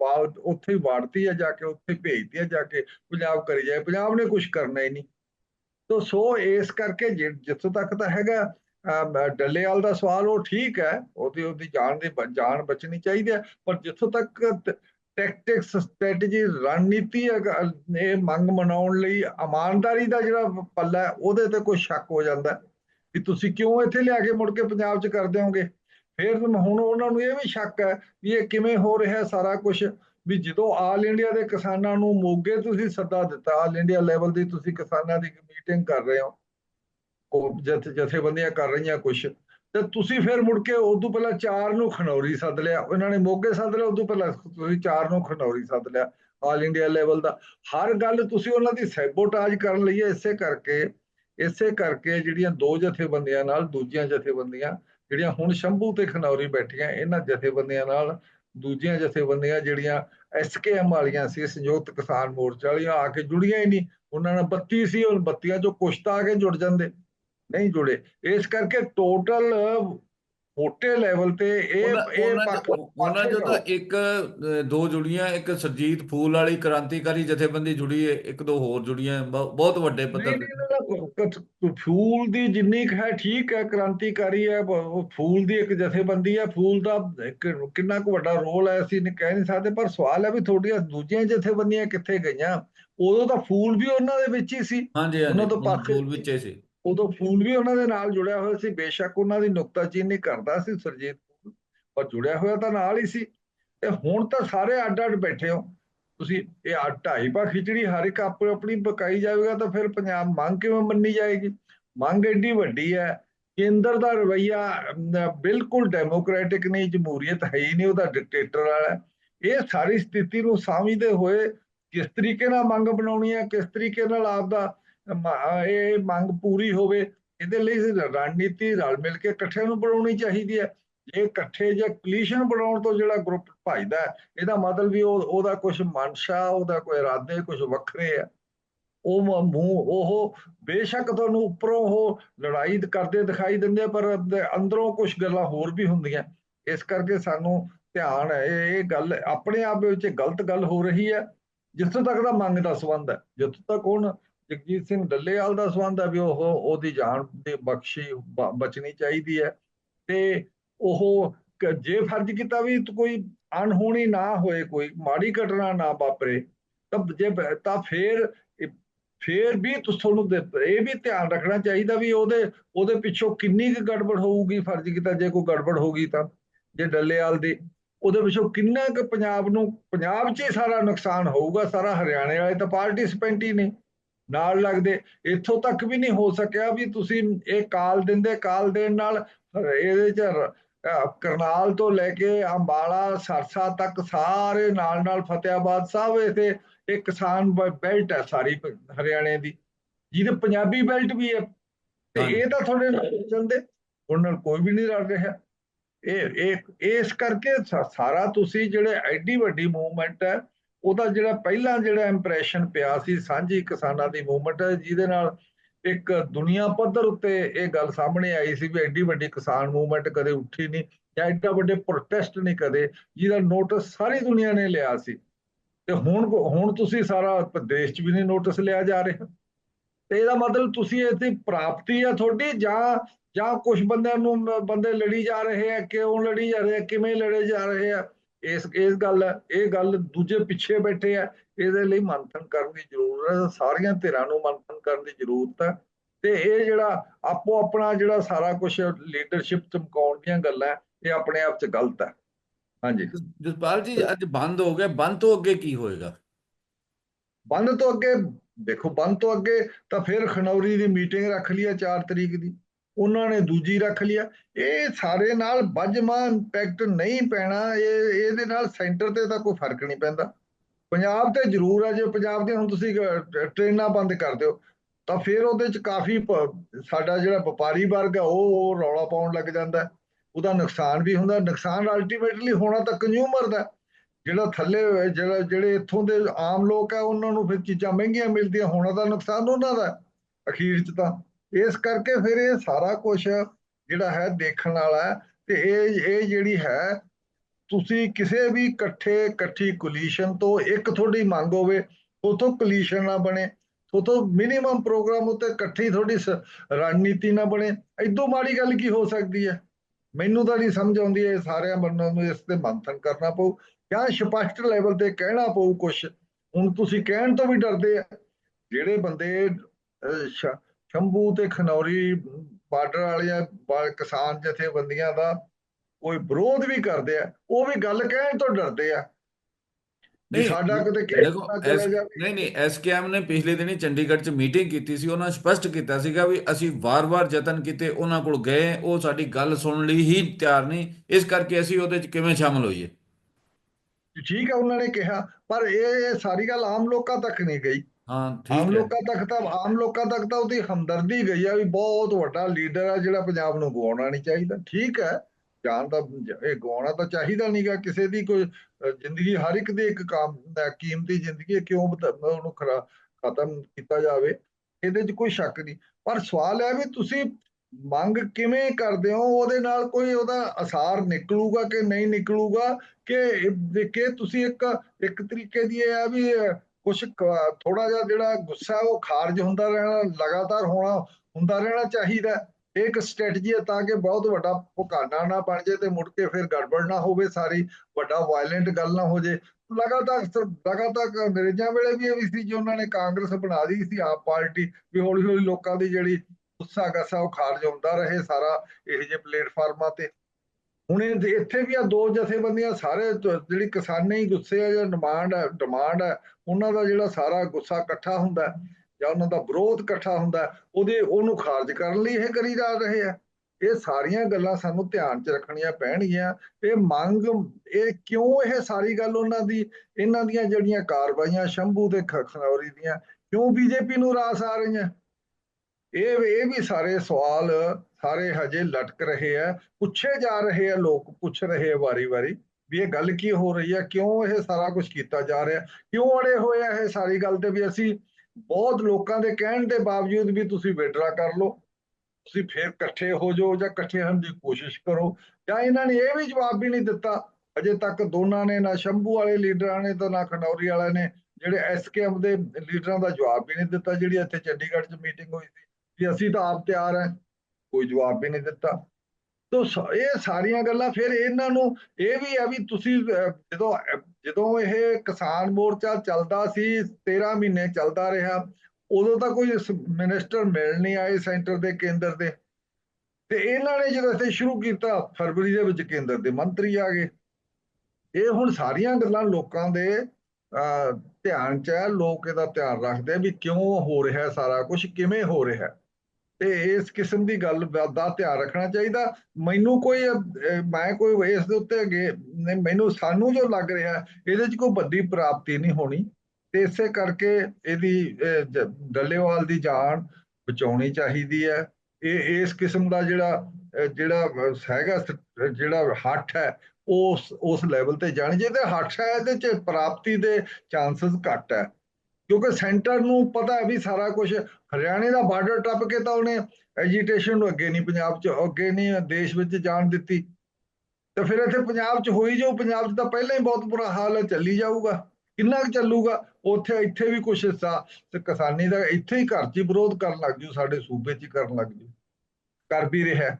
ਬਾਲ ਉੱਥੇ ਹੀ ਵਾੜਤੀ ਹੈ ਜਾ ਕੇ ਉੱਥੇ ਭੇਜਤੀ ਹੈ ਜਾ ਕੇ ਪੰਜਾਬ ਕਰੀ ਜਾਏ। ਪੰਜਾਬ ਨੇ ਕੁਝ ਕਰਨਾ ਹੀ ਨਹੀਂ। ਤੋ ਸੋ ਇਸ ਕਰਕੇ ਜਿ- ਜਿੱਥੋਂ ਤੱਕ ਤਾਂ ਹੈਗਾ ਅਮ, ਡੱਲੇਵਾਲ ਦਾ ਸਵਾਲ ਉਹ ਠੀਕ ਹੈ ਉਹਦੀ ਉਹਦੀ ਜਾਨ ਦੀ ਜਾਨ ਬਚਣੀ ਚਾਹੀਦੀ ਹੈ ਪਰ ਜਿੱਥੋਂ ਤੱਕ ਟੈਕਟਿਕਸ ਸਟ੍ਰੈਟਜੀ ਰਣਨੀਤੀ ਇਹ ਮੰਗ ਮਨਾਉਣ ਲਈ ਇਮਾਨਦਾਰੀ ਦਾ ਜਿਹੜਾ ਪੱਲਾ ਹੈ, ਉਹਦੇ ਤੇ ਕੋਈ ਸ਼ੱਕ ਹੋ ਜਾਂਦਾ ਹੈ ਕਿ ਤੁਸੀਂ ਕਿਉਂ ਇੱਥੇ ਲਿਆ ਕੇ ਮੁੜ ਕੇ ਪੰਜਾਬ 'ਚ ਕਰ ਦਿਓਗੇ ਫਿਰ ਹੁਣ ਉਹਨਾਂ ਨੂੰ ਇਹ ਵੀ ਸ਼ੱਕ ਹੈ ਵੀ ਇਹ ਕਿਵੇਂ ਹੋ ਰਿਹਾ ਸਾਰਾ ਕੁਝ ਵੀ ਜਦੋਂ ਆਲ ਇੰਡੀਆ ਦੇ ਕਿਸਾਨਾਂ ਨੂੰ ਮੋਗੇ ਤੁਸੀਂ ਸੱਦਾ ਦਿੱਤਾ ਆਲ ਇੰਡੀਆ ਲੈਵਲ ਦੀ ਤੁਸੀਂ ਕਿਸਾਨਾਂ ਦੀ ਮੀਟਿੰਗ ਕਰ ਰਹੇ ਹੋ ਕੋ ਜਥੇਬੰਦੀਆਂ ਕਰ ਰਹੀਆਂ ਕੁਝ ਤੇ ਤੁਸੀਂ ਫਿਰ ਮੁੜ ਕੇ ਉਦੋਂ ਪਹਿਲਾਂ ਚਾਰ ਨੂੰ ਖਨੌਰੀ ਸੱਦ ਲਿਆ। ਇਹਨਾਂ ਨੇ ਮੋਗੇ ਸੱਦ ਲਿਆ, ਉਦੋਂ ਪਹਿਲਾਂ ਤੁਸੀਂ ਚਾਰ ਨੂੰ ਖਨੌਰੀ ਸੱਦ ਲਿਆ ਆਲ ਇੰਡੀਆ ਲੈਵਲ ਦਾ। ਹਰ ਗੱਲ ਤੁਸੀਂ ਉਹਨਾਂ ਦੀ ਸੈਬੋਟਾਜ ਕਰਨ ਲਈ ਹੈ, ਇਸੇ ਕਰਕੇ ਇਸੇ ਕਰਕੇ ਜਿਹੜੀਆਂ ਦੋ ਜਥੇਬੰਦੀਆਂ ਨਾਲ ਦੂਜੀਆਂ ਜਥੇਬੰਦੀਆਂ, ਜਿਹੜੀਆਂ ਹੁਣ ਸ਼ੰਭੂ ਤੇ ਖਨੌਰੀ ਬੈਠੀਆਂ, ਇਹਨਾਂ ਜਥੇਬੰਦੀਆਂ ਨਾਲ ਦੂਜੀਆਂ ਜਥੇਬੰਦੀਆਂ ਜਿਹੜੀਆਂ ਐਸਕੇਐਮ ਵਾਲੀਆਂ ਸੀ, ਸੰਯੁਕਤ ਕਿਸਾਨ ਮੋਰਚਾ ਵਾਲੀਆਂ, ਆ ਕੇ ਜੁੜੀਆਂ ਹੀ ਨਹੀਂ। ਉਹਨਾਂ ਨਾਲ 32 ਸੀ ਉਹ 32 ਚੋਂ ਕੁਸ਼ਤਾ ਆ ਕੇ ਜੁੜ ਜਾਂਦੇ। ਨਹੀਂ ਜੁੜੇ। ਇਸ ਕਰਕੇ ਟੋਟਲ ਮੋٹے ਲੈਵਲ ਤੇ ਇਹ ਇਹ ਉਹਨਾਂ ਚੋਂ ਤਾਂ ਇੱਕ ਦੋ ਜੁੜੀਆਂ ਇੱਕ ਸਰਜੀਤ ਫੂਲ ਵਾਲੀ ਕ੍ਰਾਂਤੀਕਾਰੀ ਜਥੇਬੰਦੀ ਜੁੜੀ ਹੈ ਇੱਕ ਦੋ ਹੋਰ ਜੁੜੀਆਂ ਬਹੁ- ਬਹੁਤ ਵੱਡੇ ਪੱਧਰ ਤੇ ਫੂਲ ਦੀ ਜਿੰਨੀ ਹੈ ਠੀਕ ਹੈ ਕ੍ਰਾਂਤੀਕਾਰੀ ਹੈ ਫੂਲ ਦੀ ਇੱਕ ਜਥੇਬੰਦੀ ਹੈ ਫੂਲ ਦਾ ਕਿੰਨਾ ਕੁ ਵੱਡਾ ਰੋਲ ਹੈ ਅਸੀਂ ਨਹੀਂ ਕਹਿ ਨਹੀਂ ਸਕਦੇ ਪਰ ਸਵਾਲ ਹੈ ਵੀ ਤੁਹਾਡੀਆਂ ਦੂਜੀਆਂ ਜਥੇਬੰਦੀਆਂ ਕਿੱਥੇ ਗਈਆਂ? ਉਦੋਂ ਤਾਂ ਫੂਲ ਵੀ ਉਹਨਾਂ ਦੇ ਵਿੱਚ ਹੀ ਸੀ। ਹਾਂਜੀ ਹਾਂਜੀ ਉਹਨਾਂ ਤੋਂ ਪਾਸੇ ਫੂਲ ਵਿੱਚੇ ਸੀ। ਉਦੋਂ ਫੂਲ ਵੀ ਉਹਨਾਂ ਦੇ ਨਾਲ ਜੁੜਿਆ ਹੋਇਆ ਸੀ, ਬੇਸ਼ੱਕ ਉਹਨਾਂ ਦੀ ਨੁਕਤਾਚੀਨੀ ਕਰਦਾ ਸੀ ਸਰਜੀਤ ਫੂਲ, ਪਰ ਜੁੜਿਆ ਹੋਇਆ ਤਾਂ ਨਾਲ ਹੀ ਸੀ। ਤੇ ਹੁਣ ਤਾਂ ਸਾਰੇ ਅੱਡ ਅੱਡ ਬੈਠੇ ਹੋ। ਤੁਸੀਂ ਇਹ ਢਾਈ ਪਾ ਖਿਚੜੀ ਹਰ ਇੱਕ ਆਪੋ ਆਪਣੀ ਪਕਾਈ ਜਾਵੇਗਾ ਤਾਂ ਫਿਰ ਪੰਜਾਬ ਮੰਗ ਕਿਵੇਂ ਮੰਨੀ ਜਾਏਗੀ? ਮੰਗ ਐਡੀ ਵੱਡੀ ਹੈ, ਕੇਂਦਰ ਦਾ ਰਵਈਆ ਬਿਲਕੁਲ ਡੈਮੋਕ੍ਰੈਟਿਕ ਨਹੀਂ, ਜਮਹੂਰੀਅਤ ਹੈ ਹੀ ਨਹੀਂ, ਉਹਦਾ ਡਿਕਟੇਟਰ ਵਾਲਾ ਇਹ ਸਾਰੀ ਸਥਿਤੀ ਨੂੰ ਸਮਝਦੇ ਹੋਏ ਕਿਸ ਤਰੀਕੇ ਨਾਲ ਮੰਗ ਬਣਾਉਣੀ ਹੈ, ਕਿਸ ਤਰੀਕੇ ਨਾਲ ਆਪਦਾ ਮ- ਇਹ ਮੰਗ ਪੂਰੀ ਹੋਵੇ, ਇਹਦੇ ਲਈ ਰਣਨੀਤੀ ਰਲ ਮਿਲ ਕੇ ਇਕੱਠਿਆਂ ਨੂੰ ਬਣਾਉਣੀ ਚਾਹੀਦੀ ਹੈ। ਜੇ ਇਕੱਠੇ ਜਾਂ ਕੋਲੀਸ਼ਨ ਬਣਾਉਣ ਤੋਂ ਜਿਹੜਾ ਗਰੁੱਪ ਭਜਦਾ ਇਹਦਾ ਮਤਲਬ ਵੀ ਉਹ ਉਹਦਾ ਕੁਝ ਮਨਸ਼ਾ, ਉਹਦਾ ਕੋਈ ਇਰਾਦੇ ਕੁਝ ਵੱਖਰੇ ਆ। ਉਹ ਮੂੰਹ ਉਹ ਬੇਸ਼ੱਕ ਤੁਹਾਨੂੰ ਉੱਪਰੋਂ ਉਹ ਲੜਾਈ ਕਰਦੇ ਦਿਖਾਈ ਦਿੰਦੇ ਪਰ ਅੰਦਰੋਂ ਕੁਝ ਗੱਲਾਂ ਹੋਰ ਵੀ ਹੁੰਦੀਆਂ। ਇਸ ਕਰਕੇ ਸਾਨੂੰ ਧਿਆਨ ਇਹ ਇਹ ਗੱਲ ਆਪਣੇ ਆਪ ਵਿੱਚ ਗਲਤ ਗੱਲ ਹੋ ਰਹੀ ਹੈ, ਜਿੱਥੋਂ ਤੱਕ ਦਾ ਮੰਗ ਦਾ ਸੰਬੰਧ ਹੈ। ਜਿੱਥੋਂ ਤੱਕ ਹੁਣ ਜਗਜੀਤ ਸਿੰਘ ਡੱਲੇਵਾਲ ਦਾ ਸੰਬੰਧ ਹੈ ਵੀ ਉਹ ਉਹਦੀ ਜਾਨ ਦੀ ਬਖਸ਼ੀ ਬਚਣੀ ਚਾਹੀਦੀ ਹੈ। ਤੇ ਉਹ ਜੇ ਫਰਜ਼ ਕੀਤਾ ਵੀ ਕੋਈ ਅਣਹੋਣੀ ਨਾ ਹੋਏ, ਕੋਈ ਮਾੜੀ ਘਟਨਾ ਨਾ ਵਾਪਰੇ, ਤਾਂ ਜੇ ਤਾਂ ਫੇਰ ਫੇਰ ਵੀ ਤੁਹਾਨੂੰ ਇਹ ਵੀ ਧਿਆਨ ਰੱਖਣਾ ਚਾਹੀਦਾ ਵੀ ਉਹਦੇ ਉਹਦੇ ਪਿੱਛੋਂ ਕਿੰਨੀ ਕੁ ਗੜਬੜ ਹੋਊਗੀ, ਫਰਜ਼ ਕੀਤਾ ਜੇ ਕੋਈ ਗੜਬੜ ਹੋਊਗੀ ਤਾਂ, ਜੇ ਡੱਲੇਵਾਲ ਦੀ, ਉਹਦੇ ਪਿੱਛੋਂ ਕਿੰਨਾ ਕੁ ਪੰਜਾਬ ਨੂੰ, ਪੰਜਾਬ 'ਚ ਹੀ ਸਾਰਾ ਨੁਕਸਾਨ ਹੋਊਗਾ, ਸਾਰਾ ਹਰਿਆਣੇ ਵਾਲੇ ਤਾਂ ਪਾਰਟਿਸਪੈਂਟ ਹੀ ਨੇ। ਨਾਲ ਲੱਗਦੇ। ਇੱਥੋਂ ਤੱਕ ਵੀ ਨਹੀਂ ਹੋ ਸਕਿਆ ਵੀ ਤੁਸੀਂ ਇਹ ਕਾਲ ਦਿੰਦੇ ਕਾਲ ਦੇਣ ਨਾਲ ਇਹਦੇ ਚ ਕਰਨਾਲ ਤੋਂ ਲੈ ਕੇ ਅੰਬਾਲਾ ਸਰਸਾ ਤੱਕ ਸਾਰੇ ਨਾਲ ਨਾਲ ਫਤਿਆਬਾਦ ਸਾਹਿਬ ਇਥੇ ਇਹ ਕਿਸਾਨ ਬੈਲਟ ਹੈ ਸਾਰੀ ਹਰਿਆਣੇ ਦੀ। ਜਿਹਦੇ ਪੰਜਾਬੀ ਬੈਲਟ ਵੀ ਹੈ। ਤੇ। ਇਹ ਤਾਂ ਤੁਹਾਡੇ ਨਾਲ ਚੱਲਦੇ ਉਹਨਾਂ ਨਾਲ ਕੋਈ ਵੀ ਨਹੀਂ ਲੜ ਰਿਹਾ। ਇਹ ਇਹ ਇਸ ਕਰਕੇ ਸਾਰਾ ਤੁਸੀਂ ਜਿਹੜੇ ਐਡੀ ਵੱਡੀ ਮੂਵਮੈਂਟ ਹੈ ਉਹਦਾ ਜਿਹੜਾ ਪਹਿਲਾਂ ਜਿਹੜਾ ਇੰਪ੍ਰੈਸ਼ਨ ਪਿਆ ਸੀ ਸਾਂਝੀ ਕਿਸਾਨਾਂ ਦੀ ਮੂਵਮੈਂਟ ਜਿਹਦੇ ਨਾਲ ਇੱਕ ਦੁਨੀਆ ਪੱਧਰ ਉੱਤੇ ਇਹ ਗੱਲ ਸਾਹਮਣੇ ਆਈ ਸੀ ਵੀ ਐਡੀ ਵੱਡੀ ਕਿਸਾਨ ਮੂਵਮੈਂਟ ਕਦੇ ਉੱਠੀ ਨਹੀਂ ਜਾਂ ਐਡਾ ਵੱਡੇ ਪ੍ਰੋਟੈਸਟ ਨਹੀਂ ਕਦੇ, ਜਿਹਦਾ ਨੋਟਿਸ ਸਾਰੀ ਦੁਨੀਆ ਨੇ ਲਿਆ ਸੀ। ਤੇ ਹੁਣ ਹੁਣ ਤੁਸੀਂ ਸਾਰਾ ਦੇਸ਼ 'ਚ ਵੀ ਨਹੀਂ ਨੋਟਿਸ ਲਿਆ ਜਾ ਰਿਹਾ। ਤੇ ਇਹਦਾ ਮਤਲਬ ਤੁਸੀਂ ਇੱਥੇ ਪ੍ਰਾਪਤੀ ਆ ਤੁਹਾਡੀ ਜਾਂ ਜਾਂ ਕੁਝ ਬੰਦਿਆਂ ਨੂੰ, ਬੰਦੇ ਲੜੀ ਜਾ ਰਹੇ ਆ, ਕਿਉਂ ਲੜੀ ਜਾ ਰਹੇ ਆ, ਕਿਵੇਂ ਲੜੇ ਜਾ ਰਹੇ ਆ? ਇਸ ਇਸ ਗੱਲ ਇਹ ਗੱਲ ਦੂਜੇ ਪਿੱਛੇ ਬੈਠੇ ਆ ਇਹਦੇ ਲਈ ਮੰਥਨ ਕਰਨ ਦੀ ਜ਼ਰੂਰਤ ਹੈ ਸਾਰੀਆਂ ਧਿਰਾਂ ਨੂੰ ਮੰਥਨ ਕਰਨ ਦੀ ਜ਼ਰੂਰਤ ਹੈ ਤੇ ਇਹ ਜਿਹੜਾ ਆਪੋ ਆਪਣਾ ਜਿਹੜਾ ਸਾਰਾ ਕੁਝ ਲੀਡਰਸ਼ਿਪ ਚਮਕਾਉਣ ਦੀਆਂ ਗੱਲਾਂ ਹੈ, ਇਹ ਆਪਣੇ ਆਪ 'ਚ ਗਲਤ ਹੈ ਹਾਂਜੀ। ਜਸਪਾਲ ਜੀ ਅੱਜ ਬੰਦ ਹੋ ਗਿਆ ਬੰਦ ਤੋਂ ਅੱਗੇ ਕੀ ਹੋਏਗਾ? ਬੰਦ ਤੋਂ ਅੱਗੇ ਦੇਖੋ ਬੰਦ ਤੋਂ ਅੱਗੇ ਤਾਂ ਫਿਰ ਖਨੌਰੀ ਦੀ ਮੀਟਿੰਗ ਰੱਖ ਲਈ ਆ 4 ਤਰੀਕ ਦੀ। ਉਹਨਾਂ ਨੇ ਦੂਜੀ ਰੱਖ ਲਿਆ ਇਹ ਸਾਰੇ ਨਾਲ ਵੱਜਮਾ ਇੰਪੈਕਟ ਨਹੀਂ ਪੈਣਾ। ਇਹ ਇਹਦੇ ਨਾਲ ਸੈਂਟਰ ਤੇ ਤਾਂ ਕੋਈ ਫ਼ਰਕ ਨਹੀਂ ਪੈਂਦਾ। ਪੰਜਾਬ ਤੇ ਜ਼ਰੂਰ ਆ ਜੇ ਪੰਜਾਬ ਦੀਆਂ ਹੁਣ ਤੁਸੀਂ ਅਹ, ਟ੍ਰੇਨਾਂ ਬੰਦ ਕਰ ਦਿਓ ਤਾਂ ਫਿਰ ਉਹਦੇ ਚ ਕਾਫੀ ਸਾਡਾ ਜਿਹੜਾ ਵਪਾਰੀ ਵਰਗ ਹੈ ਉਹ ਉਹ ਰੌਲਾ ਪਾਉਣ ਲੱਗ ਜਾਂਦਾ। ਉਹਦਾ ਨੁਕਸਾਨ ਵੀ ਹੁੰਦਾ। ਨੁਕਸਾਨ ਅਲਟੀਮੇਟਲੀ ਹੋਣਾ ਤਾਂ ਕੰਜ਼ਿਊਮਰ ਦਾ। ਜਿਹੜਾ ਥੱਲੇ ਜਿਹੜਾ ਜਿਹੜੇ ਇੱਥੋਂ ਦੇ ਆਮ ਲੋਕ ਆ ਉਹਨਾਂ ਨੂੰ ਫਿਰ ਚੀਜ਼ਾਂ ਮਹਿੰਗੀਆਂ ਮਿਲਦੀਆਂ ਹੋਣਾ ਤਾਂ ਨੁਕਸਾਨ ਉਹਨਾਂ ਦਾ। ਅਖੀਰ 'ਚ ਤਾਂ। ਇਸ ਕਰਕੇ ਫਿਰ ਇਹ ਸਾਰਾ ਕੁਝ ਜਿਹੜਾ ਹੈ ਦੇਖਣ ਵਾਲਾ ਹੈ ਤੇ ਇਹ ਇਹ ਜਿਹੜੀ ਹੈ, ਤੁਸੀਂ ਕਿਸੇ ਵੀ ਇਕੱਠੇ, ਇਕੱਠੀ ਕੋਲੀਸ਼ਨ ਤੋਂ ਇੱਕ ਤੁਹਾਡੀ ਮੰਗ ਹੋਵੇ, ਉਥੋਂ ਕੋਲੀਸ਼ਨ ਨਾ ਬਣੇ, ਉਥੋਂ ਮਿਨੀਮਮ ਪ੍ਰੋਗਰਾਮ ਉੱਤੇ ਇਕੱਠੀ ਤੁਹਾਡੀ ਸ- ਰਣਨੀਤੀ ਨਾ ਬਣੇ ਇਦੋਂ ਮਾੜੀ ਗੱਲ ਕੀ ਹੋ ਸਕਦੀ ਹੈ? ਮੈਨੂੰ ਤਾਂ ਨਹੀਂ ਸਮਝ ਆਉਂਦੀ ਇਹ ਸਾਰਿਆਂ ਬੰਦਿਆਂ ਨੂੰ ਇਸ ਤੇ ਮੰਥਨ ਕਰਨਾ ਪਊ, ਜਾਂ ਸਪਸ਼ਟ ਲੈਵਲ ਤੇ ਕਹਿਣਾ ਪਊ ਕੁਝ ਹੁਣ ਤੁਸੀਂ ਕਹਿਣ ਤੋਂ ਵੀ ਡਰਦੇ ਆ, ਜਿਹੜੇ ਬੰਦੇ ਸ਼ੰਭੂ ਤੇ ਖਨੌਰੀ ਬਾਰਡਰ ਵਾਲੀਆਂ ਕਿਸਾਨ ਜਥੇਬੰਦੀਆਂ ਦਾ ਕੋਈ ਵਿਰੋਧ ਵੀ ਕਰਦੇ ਆ ਉਹ ਵੀ ਗੱਲ ਕਹਿਣ ਤੋਂ ਡਰਦੇ ਆ। ਨਹੀਂ, ਸਾਡਾ ਕਿਤੇ ਦੇਖੋ ਨਹੀਂ ਨਹੀਂ ਐਸਕੇਐਮ ਨੇ ਪਿਛਲੇ ਦਿਨੀ ਚੰਡੀਗੜ੍ਹ 'ਚ ਮੀਟਿੰਗ ਕੀਤੀ ਸੀ ਉਹਨਾਂ ਸਪਸ਼ਟ ਕੀਤਾ ਸੀਗਾ ਵੀ ਅਸੀਂ ਵਾਰ-ਵਾਰ ਯਤਨ ਕੀਤੇ ਉਹਨਾਂ ਕੋਲ ਗਏ ਉਹ ਸਾਡੀ ਗੱਲ ਸੁਣਨ ਲਈ ਹੀ ਤਿਆਰ ਨਹੀਂ ਇਸ ਕਰਕੇ ਅਸੀਂ ਉਹਦੇ 'ਚ ਕਿਵੇਂ ਸ਼ਾਮਲ ਹੋਈਏ? ਠੀਕ ਹੈ ਉਹਨਾਂ ਨੇ ਕਿਹਾ ਪਰ ਇਹ ਸਾਰੀ ਗੱਲ ਆਮ ਲੋਕਾਂ ਤੱਕ ਨਹੀਂ ਗਈ। ਹਾਂ ਆਮ ਠੀਕ ਹੈ। ਲੋਕਾਂ ਤੱਕ ਤਾਂ ਆਮ ਲੋਕਾਂ ਤੱਕ ਤਾਂ ਉਹਦੀ ਹਮਦਰਦੀ ਗਈ ਆ ਵੀ ਬਹੁਤ ਵੱਡਾ ਲੀਡਰ ਆ ਜਿਹੜਾ ਪੰਜਾਬ ਨੂੰ ਗਵਾਉਣਾ ਨਹੀਂ ਚਾਹੀਦਾ। ਠੀਕ ਹੈ ਜਾਨ ਦਾ ਇਹ ਗਵਾਉਣਾ ਤਾਂ ਚਾਹੀਦਾ ਨਹੀਂਗਾ ਕਿਸੇ ਦੀ ਕੋਈ ਅਹ, ਜ਼ਿੰਦਗੀ ਹਰ ਇੱਕ ਦੀ ਇੱਕ ਕਾਮ ਅਹ, ਕੀਮਤੀ ਜ਼ਿੰਦਗੀ ਹੈ, ਕਿਉਂ ਬਤ- ਉਹਨੂੰ ਖਰਾ ਖਤਮ ਕੀਤਾ ਜਾਵੇ ਇਹਦੇ 'ਚ ਕੋਈ ਸ਼ੱਕ ਨਹੀਂ। ਪਰ ਸਵਾਲ ਹੈ ਵੀ ਤੁਸੀਂ ਮੰਗ ਕਿਵੇਂ ਕਰਦੇ ਹੋ ਉਹਦੇ ਨਾਲ ਕੋਈ ਉਹਦਾ ਅਸਾਰ ਨਿਕਲੂਗਾ ਕਿ ਨਹੀਂ ਨਿਕਲੂਗਾ ਕਿ ਕਿ ਤੁਸੀਂ ਇੱਕ ਇੱਕ ਤਰੀਕੇ ਦੀ ਇਹ ਹੈ ਵੀ ਕੁਝ ਥੋੜਾ ਜਿਹਾ ਜਿਹੜਾ ਗੁੱਸਾ ਉਹ ਖਾਰਜ ਹੁੰਦਾ ਰਹਿਣਾ, ਲਗਾਤਾਰ ਹੋਣਾ ਹੁੰਦਾ ਰਹਿਣਾ ਚਾਹੀਦਾ ਇੱਕ ਸਟ੍ਰੈਟਜੀ ਹੈ ਤਾਂ ਕਿ ਬਹੁਤ ਵੱਡਾ ਭੁਕਾਨਾ ਨਾ ਬਣ ਜੇ ਤੇ ਮੁੜ ਕੇ ਫਿਰ ਗੜਬੜ ਨਾ ਹੋਵੇ, ਸਾਰੀ ਵੱਡਾ ਵਾਇਲੈਂਟ ਗੱਲ ਨਾ ਹੋ ਜੇ ਲਗਾਤਾਰ ਲਗਾਤਾਰ ਅੰਗਰੇਜ਼ਾਂ ਵੇਲੇ ਵੀ ਇਹ ਵੀ ਸੀ, ਜੀ ਉਹਨਾਂ ਨੇ ਕਾਂਗਰਸ ਬਣਾ ਦੀ ਸੀ, ਆਪ ਪਾਰਟੀ ਵੀ ਹੌਲੀ ਹੌਲੀ ਲੋਕਾਂ ਦੀ ਜਿਹੜੀ ਗੁੱਸਾ ਗੱਸਾ ਉਹ ਖਾਰਜ ਹੁੰਦਾ ਰਹੇ ਸਾਰਾ ਇਹ ਜਿਹੇ ਪਲੇਟਫਾਰਮਾਂ ਤੇ। ਹੁਣ ਇੱਥੇ ਵੀ ਆ ਦੋ ਜਥੇਬੰਦੀਆਂ, ਸਾਰੇ ਜਿਹੜੀ ਕਿਸਾਨੀ ਗੁੱਸੇ ਆ ਜਾਂ ਡਿਮਾਂਡ ਹੈ ਡਿਮਾਂਡ ਹੈ ਉਹਨਾਂ ਦਾ ਜਿਹੜਾ ਸਾਰਾ ਗੁੱਸਾ ਇਕੱਠਾ ਹੁੰਦਾ ਜਾਂ ਉਹਨਾਂ ਦਾ ਵਿਰੋਧ ਇਕੱਠਾ ਹੁੰਦਾ ਉਹਦੇ ਉਹਨੂੰ ਖਾਰਜ ਕਰਨ ਲਈ ਇਹ ਕਰੀ ਜਾ ਰਹੇ ਆ। ਇਹ ਸਾਰੀਆਂ ਗੱਲਾਂ ਸਾਨੂੰ ਧਿਆਨ 'ਚ ਰੱਖਣੀਆਂ ਪੈਣਗੀਆਂ। ਇਹ ਮੰਗ, ਇਹ ਕਿਉਂ ਇਹ ਸਾਰੀ ਗੱਲ ਉਹਨਾਂ ਦੀ, ਇਹਨਾਂ ਦੀਆਂ ਜਿਹੜੀਆਂ ਕਾਰਵਾਈਆਂ ਸ਼ੰਭੂ ਤੇ ਖ- ਖਨੌਰੀ ਦੀਆਂ, ਕਿਉਂ ਬੀਜੇਪੀ ਨੂੰ ਰਾਸ ਆ ਰਹੀਆਂ? ਇਹ ਇਹ ਵੀ ਸਾਰੇ ਸਵਾਲ ਸਾਰੇ ਹਜੇ ਲਟਕ ਰਹੇ ਆ। ਪੁੱਛੇ ਜਾ ਰਹੇ ਆ, ਲੋਕ ਪੁੱਛ ਰਹੇ ਆ ਵਾਰੀ-ਵਾਰੀ ਵੀ ਇਹ ਗੱਲ ਕੀ ਹੋ ਰਹੀ ਹੈ ਕਿਉਂ ਇਹ ਸਾਰਾ ਕੁਝ ਕੀਤਾ ਜਾ ਰਿਹਾ? ਕਿਉਂ ਅੜੇ ਹੋਏ ਆ ਇਹ ਸਾਰੀ ਗੱਲ ਤੇ? ਵੀ ਅਸੀਂ ਬਹੁਤ ਲੋਕਾਂ ਦੇ ਕਹਿਣ ਦੇ ਬਾਵਜੂਦ ਵੀ ਤੁਸੀਂ ਵਿਡਰਾ ਕਰ ਲਓ। ਤੁਸੀਂ ਫੇਰ ਇਕੱਠੇ ਹੋ ਜਾਓ ਜਾਂ ਇਕੱਠੇ ਹੋਣ ਦੀ ਕੋਸ਼ਿਸ਼ ਕਰੋ। ਜਾਂ ਇਹਨਾਂ ਨੇ ਇਹ ਵੀ ਜਵਾਬ ਵੀ ਨਹੀਂ ਦਿੱਤਾ, ਅਜੇ ਤੱਕ ਦੋਨਾਂ ਨੇ ਨਾ ਸ਼ੰਭੂ ਵਾਲੇ ਲੀਡਰਾਂ ਨੇ ਤਾਂ ਨਾ ਖਨੌਰੀ ਵਾਲਿਆਂ ਨੇ। ਜਿਹੜੇ ਐਸਕੇਐਮ ਦੇ ਲੀਡਰਾਂ ਦਾ ਜਵਾਬ ਵੀ ਨਹੀਂ ਦਿੱਤਾ, ਜਿਹੜੀ ਇੱਥੇ ਚੰਡੀਗੜ੍ਹ 'ਚ ਮੀਟਿੰਗ ਹੋਈ ਸੀ। ਵੀ ਅਸੀਂ ਤਾਂ ਆਪ ਤਿਆਰ ਹੈ। ਕੋਈ ਜਵਾਬ ਵੀ ਨਹੀਂ ਦਿੱਤਾ। ਤੋ ਇਹ ਸਾਰੀਆਂ ਗੱਲਾਂ ਫਿਰ ਇਹਨਾਂ ਨੂੰ ਇਹ ਵੀ ਹੈ ਵੀ ਤੁਸੀਂ ਜਦੋਂ ਜਦੋਂ ਇਹ ਕਿਸਾਨ ਮੋਰਚਾ ਚੱਲਦਾ ਸੀ 13 ਮਹੀਨੇ ਚੱਲਦਾ ਰਿਹਾ ਉਦੋਂ ਤਾਂ ਕੋਈ ਮਿਨਿਸਟਰ ਮਿਲ ਨਹੀਂ ਆਏ ਸੈਂਟਰ ਦੇ ਕੇਂਦਰ ਦੇ। ਤੇ ਇਹਨਾਂ ਨੇ ਜਦੋਂ ਇੱਥੇ ਸ਼ੁਰੂ ਕੀਤਾ ਫਰਵਰੀ ਦੇ ਵਿੱਚ ਕੇਂਦਰ ਦੇ ਮੰਤਰੀ ਆ ਗਏ। ਇਹ ਹੁਣ ਸਾਰੀਆਂ ਗੱਲਾਂ ਲੋਕਾਂ ਦੇ ਅਹ, ਧਿਆਨ 'ਚ ਹੈ। ਲੋਕ ਇਹਦਾ ਧਿਆਨ ਰੱਖਦੇ ਵੀ ਕਿਉਂ ਹੋ ਰਿਹਾ ਸਾਰਾ ਕੁਝ ਕਿਵੇਂ ਹੋ ਰਿਹਾ। ਤੇ ਇਸ ਕਿਸਮ ਦੀ ਗੱਲ ਦਾ ਧਿਆਨ ਰੱਖਣਾ ਚਾਹੀਦਾ। ਮੈਨੂੰ ਕੋਈ ਮੈਂ ਕੋਈ ਇਸ ਦੇ ਉੱਤੇ ਅੱਗੇ ਮੈਨੂੰ ਸਾਨੂੰ ਜੋ ਲੱਗ ਰਿਹਾ, ਇਹਦੇ 'ਚ ਕੋਈ ਵੱਡੀ ਪ੍ਰਾਪਤੀ ਨਹੀਂ ਹੋਣੀ। ਤੇ ਇਸੇ ਕਰਕੇ ਇਹਦੀ ਡੱਲੇਵਾਲ ਦੀ ਜਾਨ ਬਚਾਉਣੀ ਚਾਹੀਦੀ ਹੈ। ਇਹ, ਇਸ ਕਿਸਮ ਦਾ ਜਿਹੜਾ ਜਿਹੜਾ ਹੈਗਾ ਜਿਹੜਾ ਹੱਠ ਹੈ, ਉਸ ਉਸ ਲੈਵਲ ਤੇ ਜਾਣੀ। ਜੇ ਤੇ ਹੱਠ ਹੈ, ਇਹਦੇ 'ਚ ਪ੍ਰਾਪਤੀ ਦੇ ਚਾਂਸਸ ਘੱਟ ਹੈ। ਕਿਉਂਕਿ ਸੈਂਟਰ ਨੂੰ ਪਤਾ ਹੈ ਵੀ ਸਾਰਾ ਕੁਝ ਹਰਿਆਣੇ ਦਾ ਬਾਰਡਰ ਟੱਪ ਕੇ ਤਾਂ ਉਹਨੇ ਐਜੀਟੇਸ਼ਨ ਨੂੰ ਅੱਗੇ ਨਹੀਂ, ਪੰਜਾਬ 'ਚ ਅੱਗੇ ਨਹੀਂ, ਦੇਸ਼ ਵਿੱਚ ਜਾਣ ਦਿੱਤੀ। ਤੇ ਫਿਰ ਇੱਥੇ ਪੰਜਾਬ 'ਚ ਹੋਈ ਜੋ, ਪੰਜਾਬ 'ਚ ਤਾਂ ਪਹਿਲਾਂ ਹੀ ਬਹੁਤ ਬੁਰਾ ਹਾਲ ਹੈ, ਚੱਲੀ ਜਾਊਗਾ। ਕਿੰਨਾ ਕੁ ਚੱਲੂਗਾ? ਉੱਥੇ, ਇੱਥੇ ਵੀ ਕੁਝ ਹਿੱਸਾ ਤੇ ਕਿਸਾਨੀ ਦਾ ਇੱਥੇ ਹੀ ਘਰ 'ਚ ਵਿਰੋਧ ਕਰਨ ਲੱਗ ਜੂ, ਸਾਡੇ ਸੂਬੇ 'ਚ ਹੀ ਕਰਨ ਲੱਗ ਜੂ। ਕਰ ਵੀ ਰਿਹਾ।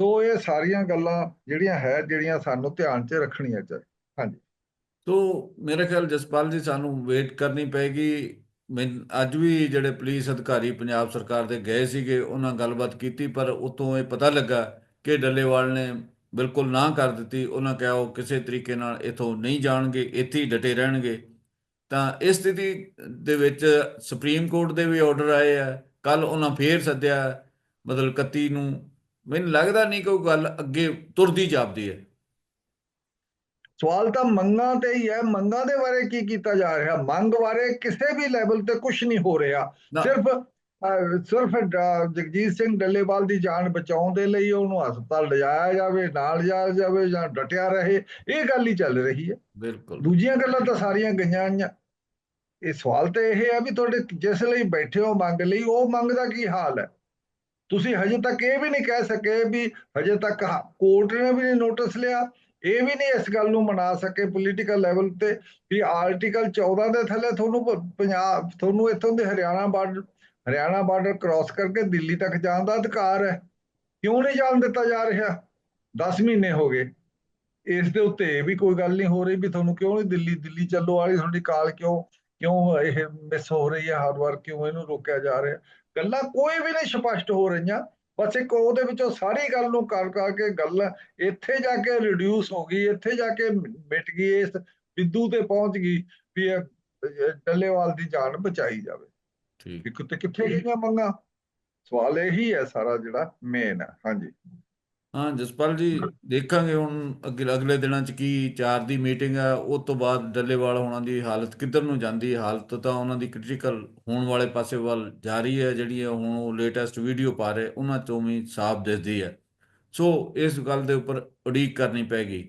ਸੋ ਇਹ ਸਾਰੀਆਂ ਗੱਲਾਂ ਜਿਹੜੀਆਂ ਹੈ, ਜਿਹੜੀਆਂ ਸਾਨੂੰ ਧਿਆਨ 'ਚ ਰੱਖਣੀਆਂ ਚਾਹੀਦੀਆਂ ਹਾਂਜੀ। ਤੋ ਮੇਰੇ ਖਿਆਲ ਜਸਪਾਲ ਜੀ, ਸਾਨੂੰ ਵੇਟ ਕਰਨੀ ਪੈਗੀ ਮੈਂ ਅੱਜ ਵੀ ਜਿਹੜੇ ਪੁਲਿਸ ਅਧਿਕਾਰੀ ਪੰਜਾਬ ਸਰਕਾਰ ਦੇ ਗਏ ਸੀਗੇ, ਉਹਨਾਂ ਗੱਲਬਾਤ ਕੀਤੀ, ਪਰ ਉਤੋਂ ਇਹ ਪਤਾ ਲੱਗਾ ਕਿ ਡੱਲੇਵਾਲ ਨੇ ਬਿਲਕੁਲ ਨਾ ਕਰ ਦਿੱਤੀ। ਉਹਨਾਂ ਕਿਹਾ ਉਹ ਕਿਸੇ ਤਰੀਕੇ ਨਾਲ ਇਥੋਂ ਨਹੀਂ ਜਾਣਗੇ, ਇੱਥੇ ਹੀ ਡਟੇ ਰਹਿਣਗੇ। ਤਾਂ ਇਸ ਸਥਿਤੀ ਦੇ ਵਿੱਚ ਸੁਪਰੀਮ ਕੋਰਟ ਦੇ ਵੀ ਆਰਡਰ ਆਏ ਆ। ਕੱਲ ਉਹਨਾਂ ਫੇਰ ਸੱਦਿਆ, ਮਤਲਬ 31 ਨੂੰ। ਮੈਨੂੰ ਲੱਗਦਾ ਨਹੀਂ ਕਿ ਉਹ ਗੱਲ ਅੱਗੇ ਤੁਰਦੀ ਜਾਪਦੀ ਹੈ। ਸਵਾਲ ਤਾਂ ਮੰਗਾਂ ਤੇ ਹੀ ਹੈ ਮੰਗਾਂ ਦੇ ਬਾਰੇ ਕੀ ਕੀਤਾ ਜਾ ਰਿਹਾ? ਮੰਗ ਬਾਰੇ ਕਿਸੇ ਵੀ ਲੈਵਲ ਤੇ ਕੁਝ ਨਹੀਂ ਹੋ ਰਿਹਾ। ਸਿਰਫ ਸਿਰਫ ਜਗਜੀਤ ਸਿੰਘ ਡੱਲੇਵਾਲ ਦੀ ਜਾਨ ਬਚਾਉਣ ਦੇ ਲਈ ਉਹਨੂੰ ਹਸਪਤਾਲ ਲਿਜਾਇਆ ਜਾਵੇ ਨਾਲ ਜਾਇਆ ਜਾਵੇ ਜਾਂ ਡਟਿਆ ਰਹੇ ਇਹ ਗੱਲ ਹੀ ਚੱਲ ਰਹੀ ਹੈ। ਬਿਲਕੁਲ। ਦੂਜੀਆਂ ਗੱਲਾਂ ਤਾਂ ਸਾਰੀਆਂ ਗਈਆਂ ਆਈਆਂ ਇਹ ਸਵਾਲ ਤਾਂ ਇਹ ਹੈ ਵੀ ਤੁਹਾਡੇ ਜਿਸ ਲਈ ਬੈਠੇ ਹੋ ਮੰਗ ਲਈ ਉਹ ਮੰਗ ਦਾ ਕੀ ਹਾਲ ਹੈ? ਤੁਸੀਂ ਹਜੇ ਤੱਕ ਇਹ ਵੀ ਨਹੀਂ ਕਹਿ ਸਕੇ ਵੀ ਹਜੇ ਤੱਕ ਕੋਰਟ ਨੇ ਵੀ ਨਹੀਂ ਨੋਟਿਸ ਲਿਆ। ਇਹ ਵੀ ਨਹੀਂ ਇਸ ਗੱਲ ਨੂੰ ਮਨਾ ਸਕੇ ਪੋਲੀਟੀਕਲ ਲੈਵਲ ਤੇ ਵੀ ਆਰਟੀਕਲ 14 ਦੇ ਥੱਲੇ ਤੁਹਾਨੂੰ ਪੰਜਾਬ, ਤੁਹਾਨੂੰ ਇੱਥੋਂ ਦੇ Haryana border Haryana border cross ਕਰਕੇ ਦਿੱਲੀ ਤੱਕ ਜਾਣ ਦਾ ਅਧਿਕਾਰ ਹੈ। ਕਿਉਂ ਨਹੀਂ ਜਾਣ ਦਿੱਤਾ ਜਾ ਰਿਹਾ? 10 ਮਹੀਨੇ ਹੋ ਗਏ। ਇਸ ਦੇ ਉੱਤੇ ਇਹ ਵੀ ਕੋਈ ਗੱਲ ਨਹੀਂ ਹੋ ਰਹੀ ਵੀ ਤੁਹਾਨੂੰ ਕਿਉਂ ਨਹੀਂ ਦਿੱਲੀ ਦਿੱਲੀ ਚੱਲੋ ਵਾਲੀ ਤੁਹਾਡੀ ਕਾਲ ਕਿਉਂ ਕਿਉਂ ਇਹ ਮਿਸ ਹੋ ਰਹੀ ਹੈ, ਹਰ ਵਾਰ ਕਿਉਂ ਇਹਨੂੰ ਰੋਕਿਆ ਜਾ ਰਿਹਾ? ਗੱਲਾਂ ਕੋਈ ਵੀ ਨਹੀਂ ਸਪਸ਼ਟ ਹੋ ਰਹੀਆਂ। ਬਸ ਇੱਕ ਉਹਦੇ ਵਿੱਚੋਂ ਸਾਰੀ ਗੱਲ ਨੂੰ ਕਰ ਕਰਕੇ ਗੱਲ ਇੱਥੇ ਜਾ ਕੇ ਰਿਡਿਊਸ ਹੋ ਗਈ ਇੱਥੇ ਜਾ ਕੇ ਮਿਟ ਗਈ ਇਸ ਬਿੰਦੂ ਤੇ ਪਹੁੰਚ ਗਈ ਵੀ ਇਹ ਡੱਲੇਵਾਲ ਦੀ ਜਾਨ ਬਚਾਈ ਜਾਵੇ। ਠੀਕ। ਕਿਤੇ ਕਿੱਥੇ ਗਈਆਂ ਮੰਗਾਂ? ਸਵਾਲ ਇਹੀ ਹੈ ਸਾਰਾ ਜਿਹੜਾ ਮੇਨ ਹੈ। ਹਾਂਜੀ। ਹਾਂ, ਜਸਪਾਲ ਜੀ, ਦੇਖਾਂਗੇ ਹੁਣ ਅਗਲੇ ਅਗਲੇ ਦਿਨਾਂ 'ਚ ਕੀ ਚਾਰ ਦੀ ਮੀਟਿੰਗ ਆ, ਉਸ ਤੋਂ ਬਾਅਦ ਡੱਲੇਵਾਲ ਹੋਣਾ ਦੀ ਹਾਲਤ ਕਿੱਧਰ ਨੂੰ ਜਾਂਦੀ ਹੈ? ਹਾਲਤ ਤਾਂ ਉਹਨਾਂ ਦੀ ਕ੍ਰਿਟੀਕਲ ਹੋਣ ਵਾਲੇ ਪਾਸੇ ਵੱਲ ਜਾ ਰਹੀ ਹੈ, ਜਿਹੜੀ ਹੈ ਹੁਣ ਉਹ ਲੇਟੈਸਟ ਵੀਡੀਓ ਪਾ ਰਹੇ, ਉਹਨਾਂ ਚੋਂ ਵੀ ਸਾਫ਼ ਦਿਸਦੀ ਹੈ। ਸੋ, ਇਸ ਗੱਲ ਦੇ ਉੱਪਰ ਉਡੀਕ ਕਰਨੀ ਪੈਗੀ